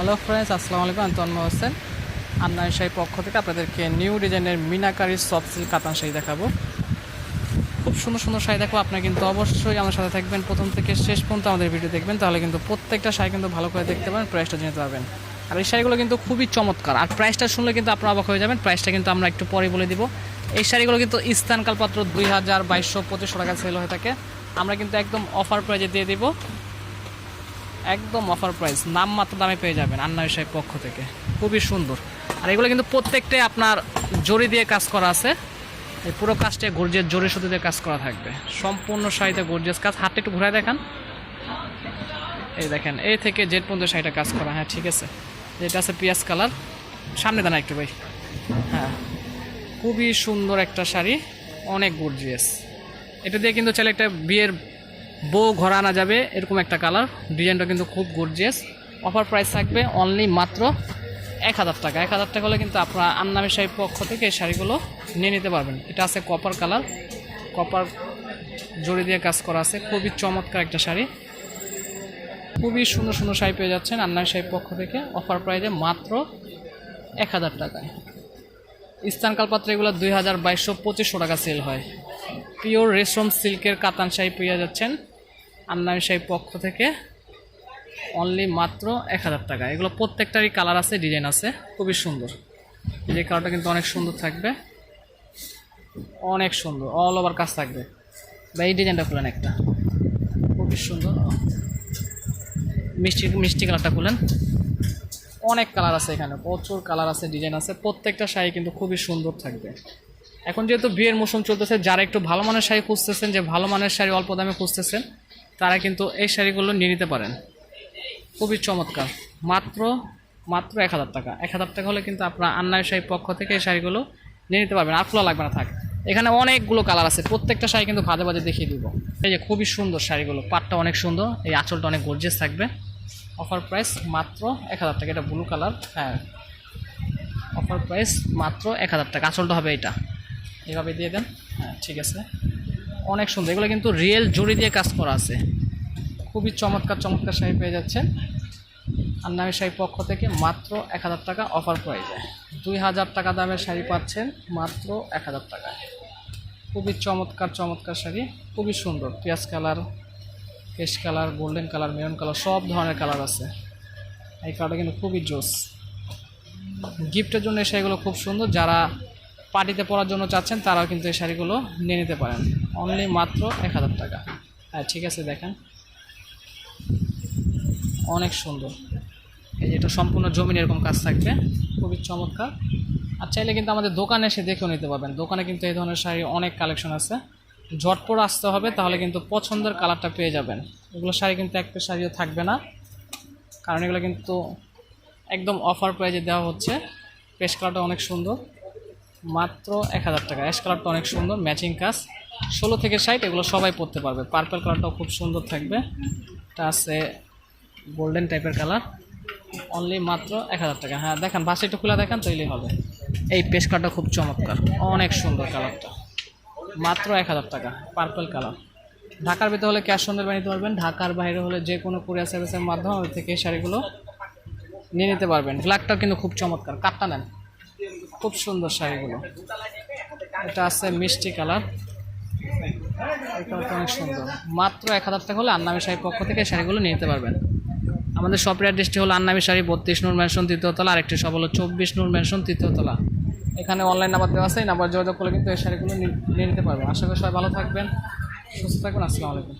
Hello friends আসসালামু আলাইকুম আমি তন্ময় হোসেন আন্নাই শাহী পক্ষ থেকে আপনাদেরকে নিউ ডিজাইনের মিনাকারি সফট সিল্ক কাতান শাড়ি দেখাবো। খুব সুন্দর সুন্দর শাড়ি দেখো। আপনারা কিন্তু অবশ্যই আমার সাথে থাকবেন। প্রথম থেকে শেষ পর্যন্ত আমাদের ভিডিও দেখবেন। তাহলে কিন্তু প্রত্যেকটা শাড়ি কিন্তু ভালো করে দেখতে পারেন প্রাইসটা জানতে পারবেন। আর এই শাড়িগুলো কিন্তু খুবই চমৎকার। আর প্রাইসটা শুনলে কিন্তু আপনারা অবাক হয়ে যাবেন। প্রাইসটা কিন্তু আমরা একটু পরে বলে দিব। এই শাড়িগুলো কিন্তু স্থান কালপাত্র দুই হাজার বাইশশো পঁচিশশো টাকা সেল হয়ে থাকে। আমরা কিন্তু একদম অফার প্রাইজে দিয়ে দিব। একদম অফার প্রাইস নাম মাত্র দামে পেয়ে যাবেন আন্না সাহেব পক্ষ থেকে। খুবই সুন্দর। আর এগুলো কিন্তু প্রত্যেকটাই আপনার জড়ি দিয়ে কাজ করা আছে। এই পুরো কাজটা গর্জিয়াস জড়ি সুতো দিয়ে কাজ করা থাকবে। সম্পূর্ণ শাড়িতে গর্জিয়াস কাজ। হাতটা একটু ঘুরায় দেখান। এই দেখেন এই থেকে জেড পর্যন্ত শাড়িটা কাজ করা। হ্যাঁ ঠিক আছে। যেটা আছে পিঁয়াজ কালার। সামনে দানা একটু ভাই। হ্যাঁ খুবই সুন্দর একটা শাড়ি। অনেক গর্জিয়াস। এটা দিয়ে কিন্তু চাইলে একটা বিয়ের বউ ঘর আনা যাবে, এরকম একটা কালার ডিজাইনটা কিন্তু খুব গর্জিয়াস অফার প্রাইস থাকবে অনলি মাত্র এক হাজার টাকা। এক হাজার টাকা হলে কিন্তু আপনারা আন্নামি সাহেব পক্ষ থেকে এই শাড়িগুলো নিয়ে নিতে পারবেন। এটা আছে কপার কালার কপার জড়ি দিয়ে কাজ করা আছে। খুবই চমৎকার একটা শাড়ি। খুবই সুন্দর সুন্দর শাড়ি পেয়ে যাচ্ছেন আন্নামি সাহেব পক্ষ থেকে। অফার প্রাইসে মাত্র এক হাজার টাকায়। স্থান কালপাত্র এগুলো দুই হাজার বাইশশো পঁচিশশো টাকা সেল হয়। পিওর রেশম সিল্কের কাতান শাড়ি পেয়ে যাচ্ছেন। আন্নামি শাড়ি পক্ষ থেকে অনলি মাত্র এক হাজার টাকা। এগুলো প্রত্যেকটারই কালার আছে ডিজাইন আছে, খুবই সুন্দর। যে কালারটা কিন্তু অনেক সুন্দর থাকবে। অনেক সুন্দর অল ওভার কাজ থাকবে। বা এই ডিজাইনটা খুলেন একটা। খুবই সুন্দর। মিষ্টি মিষ্টি কালারটা খুলেন। অনেক কালার আছে এখানে, প্রচুর কালার আছে ডিজাইন আছে। প্রত্যেকটা শাড়ি কিন্তু খুবই সুন্দর থাকবে। এখন যেহেতু বিয়ের মৌসুম চলতেছে, যারা একটু ভালো মানের শাড়ি খুঁজতেছেন, যে ভালো মানের শাড়ি অল্প দামে খুঁজতেছেন তারা কিন্তু এই শাড়িগুলো নিয়ে নিতে পারেন। খুবই চমৎকার। মাত্র মাত্র এক হাজার টাকা। এক হাজার টাকা হলে কিন্তু আপনার আন্নায় শাড়ির পক্ষ থেকে এই শাড়িগুলো নিয়ে নিতে পারবেন। আর লাগবে না, থাক। এখানে অনেকগুলো কালার আছে। প্রত্যেকটা শাড়ি কিন্তু ভাজে ভাজে দেখিয়ে দিব। এই যে খুবই সুন্দর শাড়িগুলো। পাটটা অনেক সুন্দর। এই আঁচলটা অনেক গর্জেস থাকবে। অফার প্রাইস মাত্র এক হাজার টাকা। এটা ব্লু কালার হ্যাঁ। অফার প্রাইস মাত্র এক হাজার টাকা। আঁচলটা হবে এটা এভাবে দিয়ে দেন। হ্যাঁ ঠিক আছে। অনেক সুন্দর। এগুলো কিন্তু রিয়েল জড়ি দিয়ে কাজ করা আছে। খুবই চমৎকার চমৎকার শাড়ি পেয়ে যাচ্ছেন। আন্নামি শাড়ির পক্ষ থেকে মাত্র এক হাজার টাকা অফার প্রাইজে দুই হাজার টাকা দামের শাড়ি পাচ্ছেন মাত্র এক হাজার টাকায় খুবই চমৎকার চমৎকার শাড়ি। খুবই সুন্দর। পেঁয়াজ colour, paste colour, golden colour, maroon colour, সব ধরনের কালার আছে। এই কালারটা কিন্তু খুবই জোস। গিফটের জন্য এই শাড়িগুলো খুব সুন্দর। যারা পার্টিতে পরার জন্য চাচ্ছেন, তারাও কিন্তু এই শাড়িগুলো নিয়ে নিতে পারেন। অনলি মাত্র এক হাজার টাকা। হ্যাঁ ঠিক আছে, দেখেন। অনেক সুন্দর। এই যে এটা সম্পূর্ণ জমিন এরকম কাজ থাকবে। খুবই চমৎকার। আর চাইলে কিন্তু আমাদের দোকানে এসে দেখেও নিতে পারবেন। দোকানে কিন্তু এই ধরনের শাড়ি অনেক কালেকশন আছে। ঝটপট আসতে হবে, তাহলে কিন্তু পছন্দের কালারটা পেয়ে যাবেন। এগুলো শাড়ি কিন্তু একটা শাড়িও থাকবে না। কারণ এগুলো কিন্তু একদম অফার প্রাইজে দেওয়া হচ্ছে। পেস্ট কালারটা অনেক সুন্দর। মাত্র এক হাজার টাকা। অ্যাশ কালারটা অনেক সুন্দর ম্যাচিং কাজ। ষোলো থেকে ষাট, এগুলো সবাই পরতে পারবে। পার্পল কালারটাও খুব সুন্দর থাকবে। এটা আছে গোল্ডেন টাইপের কালার অনলি মাত্র এক হাজার টাকা। হ্যাঁ দেখেন, বাসে একটু খোলা দেখেন তৈলেই হবে। এই পেস্ট কালারটা খুব চমৎকার। অনেক সুন্দর কালারটা মাত্র এক হাজার টাকা পার্পল কালার ঢাকার ভিতরে হলে ক্যাশ অন ডেলিভারি নিতে পারবেন। ঢাকার বাইরে হলে যে কোনো কুরিয়ার সার্ভিসের মাধ্যমে থেকে এই শাড়িগুলো নিয়ে নিতে পারবেন। ব্ল্যাকটাও কিন্তু খুব চমৎকার। কাটটা নেন। খুব সুন্দর শাড়িগুলো। এটা আছে মিষ্টি কালার। এটা অনেক সুন্দর। মাত্র এক হাজার টাকা হলে আন্নামি শাড়ির পক্ষ থেকে শাড়িগুলো নিতে পারবেন। আমাদের শপের অ্যাড্রেসটি হলো আন্নামি শাড়ি বত্রিশ নূর ম্যানশন তৃতীয়তলা আরেকটি সব হলো চব্বিশ নূর ম্যানশন তৃতীয়তলা এখানে অনলাইন নাম্বার দেওয়া আছে, এই নাম্বার যোগাযোগ করলে কিন্তু এই শাড়িগুলো নিয়ে নিতে পারবেন। আশা করি সবাই ভালো থাকবেন, সুস্থ থাকবেন, আসসালামু আলাইকুম।